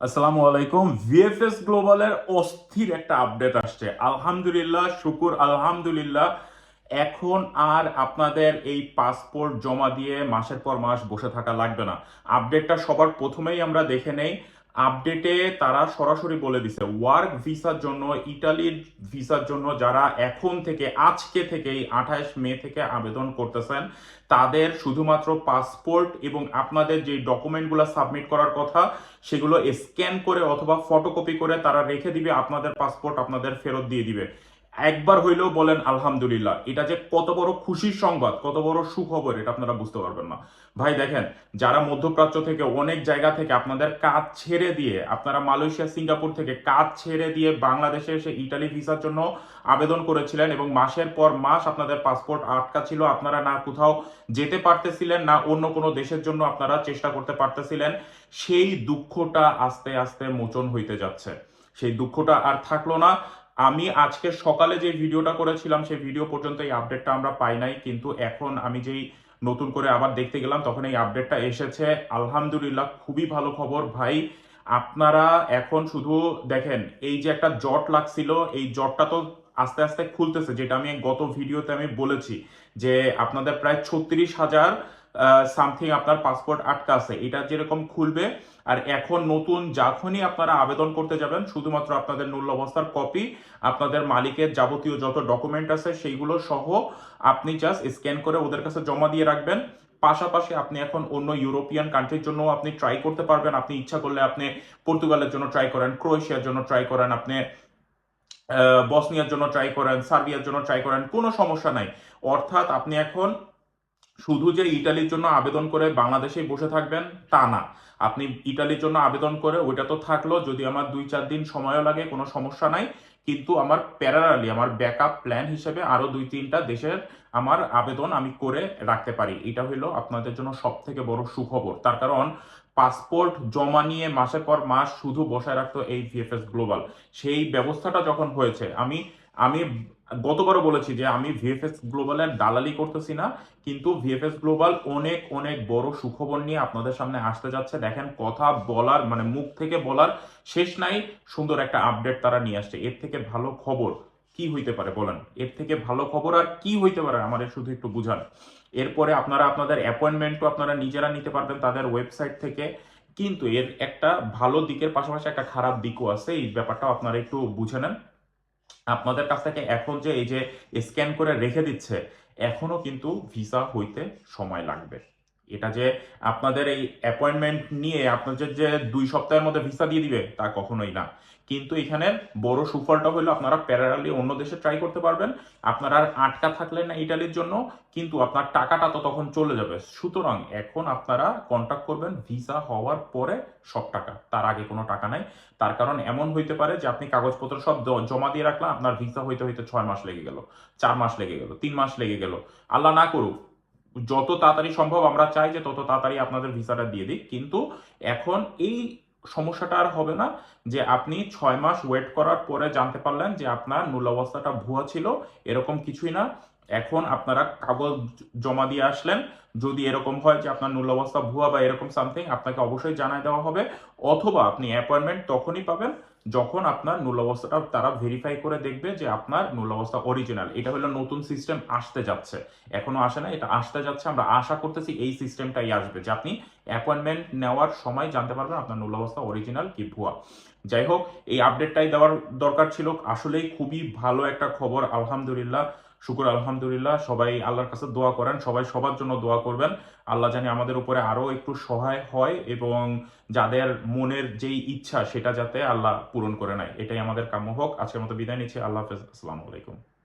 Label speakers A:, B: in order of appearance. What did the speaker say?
A: আসসালামু আলাইকুম। ভিএফএস গ্লোবালের অস্থির একটা আপডেট আসছে। আলহামদুলিল্লাহ, শুকুর, আলহামদুলিল্লাহ। এখন আর আপনাদের এই পাসপোর্ট জমা দিয়ে মাসের পর মাস বসে থাকা লাগবে না। আপডেটটা সবার প্রথমেই আমরা দেখে নেই। আপডেটে তারা সরাসরি বলে দিছে ওয়ার্ক ভিসার জন্য ইটালির ভিসার জন্য যারা এখন থেকে, আজকে থেকেই আঠাশ মে থেকে আবেদন করতেছেন, তাদের শুধুমাত্র পাসপোর্ট এবং আপনাদের যে ডকুমেন্টগুলো সাবমিট করার কথা, সেগুলো স্ক্যান করে অথবা ফটোকপি করে তারা রেখে দিবে, আপনাদের পাসপোর্ট আপনাদের ফেরত দিয়ে দিবে। একবার হইলেও বলেন, আলহামদুলিল্লাহ। এটা যে কত বড় খুশির সংবাদ, কত বড় সুখবর, এটা আপনারা বুঝতে পারবেন না। ভাই, দেখেন, যারা মধ্যপ্রাচ্য থেকে অনেক জায়গা থেকে আপনাদের কাজ ছেড়ে দিয়ে, আপনারা মালয়েশিয়া, সিঙ্গাপুর থেকে কাজ ছেড়ে দিয়ে বাংলাদেশে এসে ইটালি ভিসার জন্য আবেদন করেছিলেন এবং মাসের পর মাস আপনাদের পাসপোর্ট আটকা ছিল আপনারা না কোথাও যেতে পারতেছিলেন, না অন্য কোনো দেশের জন্য আপনারা চেষ্টা করতে পারতেছিলেন, সেই দুঃখটা আস্তে আস্তে মোচন হইতে যাচ্ছে। সেই দুঃখটা আর থাকল না। আমি আজকে সকালে যে ভিডিওটা করেছিলাম, সেই ভিডিও পর্যন্ত এই আপডেটটা আমরা পাই নাই, কিন্তু এখন আমি যেই নতুন করে আবার দেখতে গেলাম, তখন এই আপডেটটা এসেছে। আলহামদুলিল্লাহ, খুবই ভালো খবর। ভাই, আপনারা এখন শুধু দেখেন, এই যে একটা জট লাগছিল, এই জটটা তো আস্তে আস্তে খুলতেছে, যেটা আমি গত ভিডিওতে আমি বলেছি, যে আপনাদের প্রায় ছত্রিশ হাজার সামথিং আপনার পাসপোর্ট আটকা আছে। এটা যেরকম খুলবে আর এখন নতুন যখনই আপনারা আবেদন করতে যাবেন, শুধুমাত্র আপনাদের মূল্য অবস্থার কপি আপনাদের মালিকের যাবতীয় যত ডকুমেন্ট আছে সেইগুলো সহ আপনি জাস্ট স্ক্যান করে ওদের কাছে জমা দিয়ে রাখবেন। পাশাপাশি আপনি এখন অন্য ইউরোপিয়ান কান্ট্রির জন্য আপনি ট্রাই করতে পারবেন। আপনি ইচ্ছা করলে আপনি পর্তুগালের জন্য ট্রাই করেন, ক্রোয়েশিয়ার জন্য ট্রাই করেন, আপনি বসনিয়ার জন্য ট্রাই করেন, সার্বিয়ার জন্য ট্রাই করেন, কোনো সমস্যা নাই। অর্থাৎ আপনি এখন শুধু যে ইটালির জন্য আবেদন করে বাংলাদেশেই বসে থাকবেন, তা না। আপনি ইটালির জন্য আবেদন করে ওইটা তো থাকল, যদি আমার দুই চার দিন সময়ও লাগে, কোনো সমস্যা নাই। কিন্তু আমার প্যারালালি আমার ব্যাকআপ প্ল্যান হিসেবে আরও দুই তিনটা দেশের আমার আবেদন আমি করে রাখতে পারি। এটা হলো আপনাদের জন্য সব থেকে বড় সুখবর। তার কারণ পাসপোর্ট জমা নিয়ে মাসের পর মাস শুধু বসায় রাখতো এই ভিএফএস গ্লোবাল সেই ব্যবস্থাটা যখন হয়েছে, আমি আমি গতবারও বলেছি যে আমি ভিএফএস গ্লোবালের দালালি করতেছি না, কিন্তু ভিএফএস গ্লোবাল অনেক অনেক বড় সুখবর নিয়ে আপনাদের সামনে আসতে যাচ্ছে। দেখেন, কথা বলার মানে মুখ থেকে বলার শেষ নাই, সুন্দর একটা আপডেট তারা নিয়ে আসছে। এর থেকে ভালো খবর কি হইতে পারে বলেন? এর থেকে ভালো খবর আর কি হইতে পারে আমাদের শুধু একটু বুঝান। এরপরে আপনারা, আপনাদের অ্যাপয়েন্টমেন্টও আপনারা নিজেরা নিতে পারবেন তাদের ওয়েবসাইট থেকে। কিন্তু এর একটা ভালো দিকের পাশাপাশি একটা খারাপ দিকও আছে, এই ব্যাপারটাও আপনারা একটু বুঝে নেন। আপনাদের কাছ থেকে এখন যে এই যে স্ক্যান করে রেখে দিচ্ছে, এখনও কিন্তু ভিসা হইতে সময় লাগবে। এটা যে আপনাদের এই অ্যাপয়েন্টমেন্ট নিয়ে আপনাদের যে দুই সপ্তাহের মধ্যে ভিসা দিয়ে দিবে, তা কখনোই না। কিন্তু এখানে বড় সুফলটা হলো আপনারা প্যারালালি অন্য দেশে ট্রাই করতে পারবেন। আপনারা আটকা থাকলেন না ইটালির জন্য, কিন্তু আপনার টাকাটা তো তখন চলে যাবে। সুতরাং এখন আপনারা কন্ট্যাক্ট করবেন ভিসা হওয়ার পরে সব টাকা, তার আগে কোনো টাকা নাই। তার কারণ এমন হইতে পারে যে আপনি কাগজপত্র সব জমা দিয়ে রাখলাম, আপনার ভিসা হইতে হইতে ছয় মাস লেগে গেল, চার মাস লেগে গেল, তিন মাস লেগে গেল। আল্লাহ না করুক যত তাড়াতাড়ি সম্ভব আমরা চাই যে তত তাড়াতাড়ি আপনাদের ভিসাটা দিয়ে দিক। কিন্তু এখন এই সমস্যাটা আর হবে না যে আপনি ছয় মাস ওয়েট করার পরে জানতে পারলেন যে আপনার মূল অবস্থাটা ভুয়া ছিল, এরকম কিছুই না। এখন আপনারা কাগজ জমা দিয়ে আসলেন। যদি এরকম হয় যে আপনার মূল অবস্থা ভুয়া বা এরকম সামথিং আপনাকে অবশ্যই জানাই দেওয়া হবে। অথবা আপনি অ্যাপয়েন্টমেন্ট তখনই পাবেন যখন আপনার নূল অবস্থাটা তারা ভেরিফাই করে দেখবে যে আপনার নূল অবস্থা অরিজিনাল এটা হলো নতুন সিস্টেম আসতে যাচ্ছে। এখনও আসে না এটা আসতে যাচ্ছে। আমরা আশা করতেছি এই সিস্টেমটাই আসবে যে আপনি অ্যাপয়েন্টমেন্ট নেওয়ার সময় জানতে পারবেন আপনার নূল অবস্থা অরিজিনাল কি ভুয়া। যাই হোক, এই আপডেটটাই দেওয়ার দরকার ছিল। আসলেই খুবই ভালো একটা খবর, আলহামদুলিল্লাহ। শুকুর, আলহামদুলিল্লাহ। সবাই আল্লাহর কাছে দোয়া করেন। সবাই সবার জন্য দোয়া করবেন। আল্লাহ জানি আমাদের উপরে আরও একটু সহায় হয় এবং যাদের মনের যেই ইচ্ছা, সেটা যাতে আল্লাহ পূরণ করে নেয়। এটাই আমাদের কাম্য হোক। আজকের মতো বিদায় নিচ্ছি। আল্লাহ হাফেজ। আসসালামু আলাইকুম।